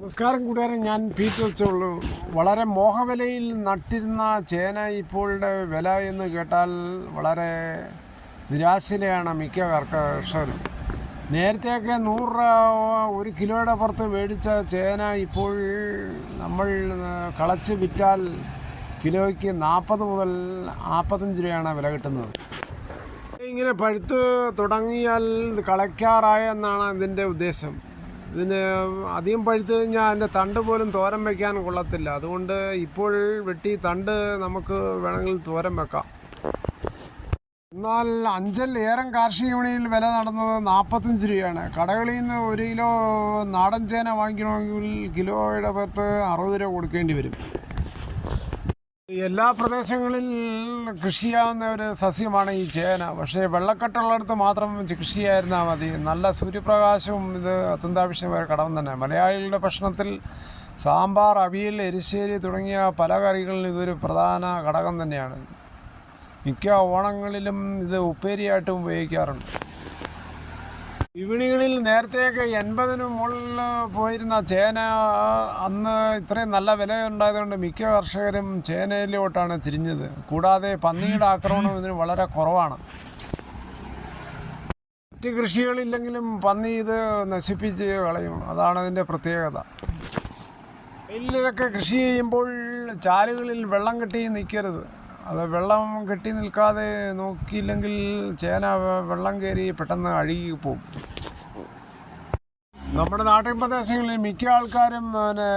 നമസ്കാരം കൂട്ടുകാരൻ ഞാൻ പീറ്റർ ചോളു. വളരെ മോഹവിലയിൽ നട്ടിരുന്ന ചേന ഇപ്പോഴുടെ വില എന്ന് കേട്ടാൽ വളരെ നിരാശയിലാണ് മിക്ക കർഷകരും. നേരത്തെയൊക്കെ നൂറ് ഒരു കിലോയുടെ പുറത്ത് മേടിച്ച ചേന ഇപ്പോൾ നമ്മൾ കളച്ച് വിറ്റാൽ കിലോയ്ക്ക് നാൽപ്പത് മുതൽ നാൽപ്പത്തഞ്ച് രൂപയാണ് വില കിട്ടുന്നത്. ഇങ്ങനെ പഴുത്ത് തുടങ്ങിയാൽ കളയ്ക്കാറായെന്നാണ് ഇതിന്റെ ഉദ്ദേശം. ഇതിന് അധികം പഴുത്ത് കഴിഞ്ഞാൽ അതിന്റെ തണ്ട് പോലും തോരൻ വയ്ക്കാൻ കൊള്ളത്തില്ല. അതുകൊണ്ട് ഇപ്പോൾ വെട്ടി തണ്ട് നമുക്ക് വേണമെങ്കിൽ തോരൻ വെക്കാം. എന്നാൽ അഞ്ചൽ ഏറം കാർഷിക വിപണിയിൽ വില നടന്നത് നാൽപ്പത്തഞ്ച് രൂപയാണ്. കടകളിൽ നിന്ന് ഒരു കിലോ നാടൻ ചേന വാങ്ങിക്കണമെങ്കിൽ കിലോയുടെ പത്ത് അറുപത് രൂപ കൊടുക്കേണ്ടി വരും. എല്ലാ പ്രദേശങ്ങളിൽ കൃഷി ചെയ്യാവുന്ന ഒരു സസ്യമാണ് ഈ ചേന. പക്ഷേ വെള്ളക്കെട്ടുള്ളിടത്ത് മാത്രം കൃഷി ചെയ്യായിരുന്നാൽ മതി. നല്ല സൂര്യപ്രകാശവും ഇത് അത്യന്താപേക്ഷിതമായ ഘടകം തന്നെ. മലയാളികളുടെ ഭക്ഷണത്തിൽ സാമ്പാർ അവിയൽ എരിശ്ശേരി തുടങ്ങിയ പല കറികളിലും ഇതൊരു പ്രധാന ഘടകം തന്നെയാണ്. മിക്ക ഓണങ്ങളിലും ഇത് ഉപ്പേരിയായിട്ടും ഉപയോഗിക്കാറുണ്ട്. വിപണികളിൽ നേരത്തെയൊക്കെ എൺപതിന് മുകളിൽ പോയിരുന്ന ചേന അന്ന് ഇത്രയും നല്ല വില ഉണ്ടായതുകൊണ്ട് മിക്ക കർഷകരും ചേനയിലോട്ടാണ് തിരിഞ്ഞത്. കൂടാതെ പന്നിയുടെ ആക്രമണം ഇതിന് വളരെ കുറവാണ്. മറ്റ് കൃഷികളില്ലെങ്കിലും പന്നി ഇത് നശിപ്പിച്ച് കളയും. അതാണ് അതിന്റെ പ്രത്യേകത. വെയിലൊക്കെ കൃഷി ചെയ്യുമ്പോൾ ചാലുകളിൽ വെള്ളം കെട്ടി നിൽക്കരുത്. അത് വെള്ളം കെട്ടി നിൽക്കാതെ നോക്കിയില്ലെങ്കിൽ ചേന വെള്ളം കയറി പെട്ടെന്ന് അഴുകി പോകും നമ്മുടെ നാട്ടിൻ പ്രദേശങ്ങളിൽ മിക്ക ആൾക്കാരും പിന്നെ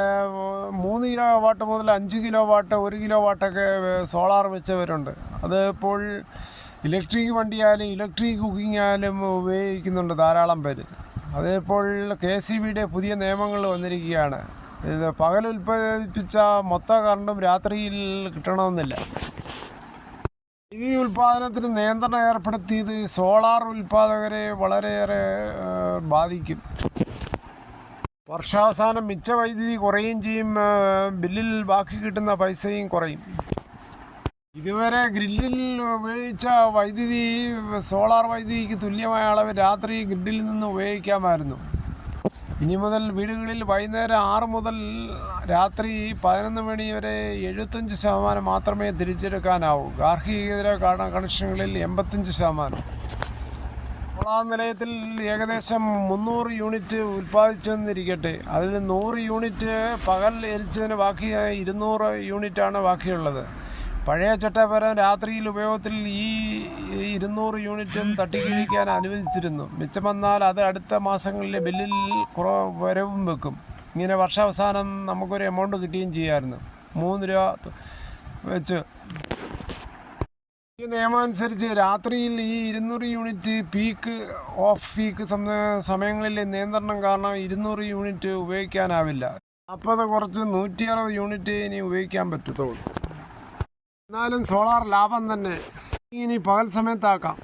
മൂന്ന് കിലോ വാട്ട് മുതൽ അഞ്ച് കിലോ വാട്ട് ഒരു കിലോ വാട്ടൊക്കെ സോളാർ വെച്ചവരുണ്ട്. അത് ഇപ്പോൾ ഇലക്ട്രിക് വണ്ടിയായാലും ഇലക്ട്രിക് കുക്കിംഗ് ആയാലും ഉപയോഗിക്കുന്നുണ്ട് ധാരാളം പേര്. അതേപ്പോൾ കെ സി ബിയുടെ പുതിയ നിയമങ്ങൾ വന്നിരിക്കുകയാണ്. ഇത് പകൽ ഉൽപ്പാദിപ്പിച്ച മൊത്ത കറണ്ടും രാത്രിയിൽ കിട്ടണമെന്നില്ല. ഈ ഉൽപ്പാദനത്തിന് നിയന്ത്രണം ഏർപ്പെടുത്തിയത് സോളാർ ഉൽപ്പാദകരെ വളരെയേറെ ബാധിക്കും. വർഷാവസാനം മിച്ച വൈദ്യുതി കുറയും ചെയ്യും ബില്ലിൽ ബാക്കി കിട്ടുന്ന പൈസയും കുറയും. ഇതുവരെ ഗ്രില്ലിൽ ഉപയോഗിച്ച വൈദ്യുതി സോളാർ വൈദ്യുതിക്ക് തുല്യമായ അളവ് രാത്രി ഗ്രിഡിൽ നിന്ന് ഉപയോഗിക്കാമായിരുന്നു. ഇനി മുതൽ വീടുകളിൽ വൈകുന്നേരം ആറ് മുതൽ രാത്രി പതിനൊന്ന് മണി വരെ എഴുപത്തഞ്ച് ശതമാനം മാത്രമേ തിരിച്ചെടുക്കാനാവൂ. ഗാർഹികേതര കണ- കണക്ഷനുകളിൽ എൺപത്തഞ്ച് ശതമാനം. സോളാർ നിലയത്തിൽ ഏകദേശം മുന്നൂറ് യൂണിറ്റ് ഉൽപ്പാദിച്ചെന്നിരിക്കട്ടെ അതിൽ നൂറ് യൂണിറ്റ് പകൽ എരിച്ചതിന് ബാക്കി ഇരുന്നൂറ് യൂണിറ്റാണ് ബാക്കിയുള്ളത്. പഴയ ചട്ടപരം രാത്രിയിൽ ഉപയോഗത്തിൽ ഈ ഇരുന്നൂറ് യൂണിറ്റും തട്ടിക്കിഴിക്കാൻ അനുവദിച്ചിരുന്നു. മിച്ചം വന്നാൽ അത് അടുത്ത മാസങ്ങളിലെ ബില്ലിൽ കുറവ് വരവും വെക്കും. ഇങ്ങനെ വർഷാവസാനം നമുക്കൊരു എമൗണ്ട് കിട്ടുകയും ചെയ്യാമായിരുന്നു മൂന്ന് രൂപ വെച്ച്. ഈ നിയമം അനുസരിച്ച് രാത്രിയിൽ ഈ ഇരുന്നൂറ് യൂണിറ്റ് പീക്ക് ഓഫ് പീക്ക് സമ- സമയങ്ങളിലെ നിയന്ത്രണം കാരണം ഇരുന്നൂറ് യൂണിറ്റ് ഉപയോഗിക്കാനാവില്ല. അത് കുറച്ച് നൂറ്റി അറുപത് യൂണിറ്റ് ഇനി ഉപയോഗിക്കാൻ പറ്റത്തുള്ളൂ. എന്നാലും സോളാർ ലാഭം തന്നെ. ഇനി പകൽ സമയത്താക്കാം.